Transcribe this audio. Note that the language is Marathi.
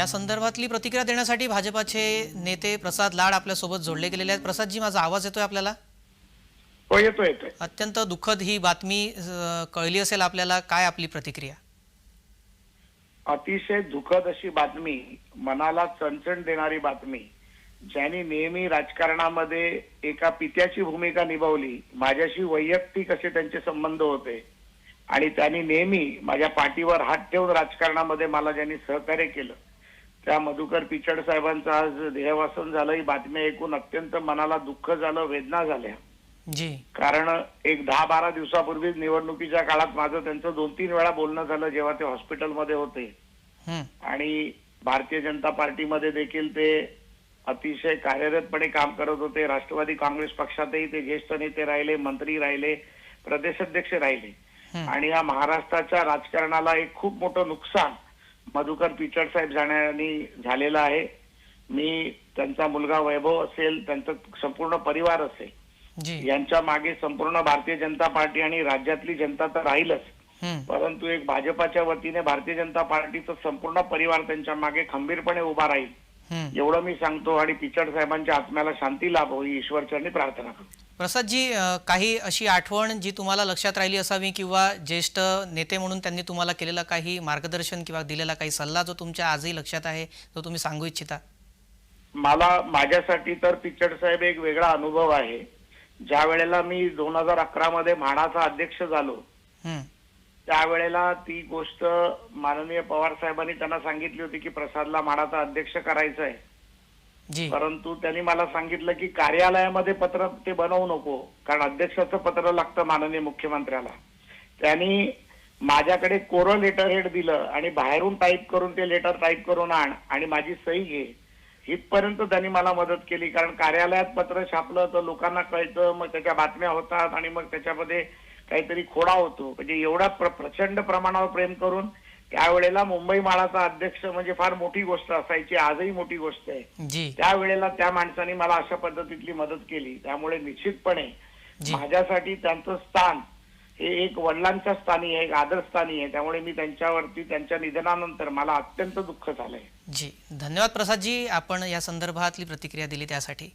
या संदर्भातली प्रतिक्रिया देण्यासाठी भाजपाचे नेते प्रसाद लाड आपल्यासोबत जोडले गेलेले आहेत. प्रसादजी माझा आवाज येतोय आपल्याला? हो येतो येतोय. अत्यंत दुःखद ही बातमी अ, कळली असेल आपल्याला. काय आपली प्रतिक्रिया? अतिशय दुःखद अशी बातमी मनाला चणचण देणारी बातमी ज्यांनी नेहमी राजकारणामध्ये एका पित्याची भूमिका निभावली माझ्याशी वैयक्तिक असे त्यांचे संबंध होते आणि त्यांनी नेहमी माझ्या पाठीवर हात ठेवून राजकारणामध्ये मला ज्यांनी सहकार्य केलं त्या मधुकर पिचड साहेबांचं आज देहवासन झालं. ही बातमी ऐकून अत्यंत मनाला दुःख झालं वेदना झाल्या. जी. कारण एक दहा बारा दिवसापूर्वीच निवडणुकीच्या काळात माझं त्यांचं दोन तीन वेळा बोलणं झालं जेव्हा ते हॉस्पिटलमध्ये होते. आणि भारतीय जनता पार्टीमध्ये देखील ते अतिशय कार्यरतपणे काम करत होते. राष्ट्रवादी काँग्रेस पक्षातही ते ज्येष्ठ नेते राहिले मंत्री राहिले प्रदेशाध्यक्ष राहिले. आणि या महाराष्ट्राच्या राजकारणाला एक खूप मोठं नुकसान मधुकर पिचड साहेब जाण्याने झालेलं आहे. मी त्यांचा मुलगा वैभव असेल त्यांचा संपूर्ण परिवार असेल. यांच्या मागे संपूर्ण भारतीय जनता पार्टी आणि राज्यातली जनता तर राहीलच. परंतु एक भाजपाच्या वतीने भारतीय जनता पार्टीचा संपूर्ण परिवार त्यांच्या मागे खंबीरपणे उभा राहील. एवढं मी सांगतो आणि पिचड साहेबांच्या आत्म्याला शांती लाभो ही ईश्वरचरणी प्रार्थना करतो. प्रसादजी काही अशी आठवण जी तुम्हाला लक्षात राहिली असावी किंवा ज्येष्ठ नेते म्हणून त्यांनी तुम्हाला केलेला काही मार्गदर्शन किंवा दिलेला काही सल्ला जो तुमच्या आजही लक्षात आहे जो तुम्ही सांगू इच्छिता? मला माझ्यासाठी तर पिचड साहेब एक वेगळा अनुभव आहे. ज्या वेळेला मी दोन हजार अकरा मध्ये म्हाडाचा अध्यक्ष झालो त्यावेळेला ती गोष्ट माननीय पवार साहेबांनी त्यांना सांगितली होती की प्रसादला म्हाडाचा अध्यक्ष करायचं आहे परंतु त्यांनी मला सांगितलं की कार्यालयामध्ये पत्र ते बनवू नको कारण अध्यक्षाचं पत्र लागतं माननीय मुख्यमंत्र्याला. त्यांनी माझ्याकडे कोरं लेटर हेड दिलं आणि बाहेरून टाईप करून ते लेटर टाईप करून आण आणि माझी सही घे. इथपर्यंत त्यांनी मला मदत केली कारण कार्यालयात पत्र छापलं तर लोकांना कळतं मग त्याच्या बातम्या होतात आणि मग त्याच्यामध्ये काहीतरी खोडा होतो. म्हणजे एवढा प्रचंड प्रमाणावर प्रेम करून त्यावेळेला मुंबई माळाचा अध्यक्ष म्हणजे फार मोठी गोष्ट असायची आजही मोठी गोष्ट आहे. जी. त्यावेळेला त्या माणसाने मला अशा पद्धतीतली मदत केली. त्यामुळे निश्चितपणे. माझ्यासाठी त्यांचं स्थान हे एक वडिलांच्या स्थानी आहे एक आदरस्थानी आहे. त्यामुळे मी त्यांच्यावरती त्यांच्या निधनानंतर मला अत्यंत दुःख झालंय. जी. धन्यवाद प्रसादजी. आपण या संदर्भातली प्रतिक्रिया दिली त्यासाठी.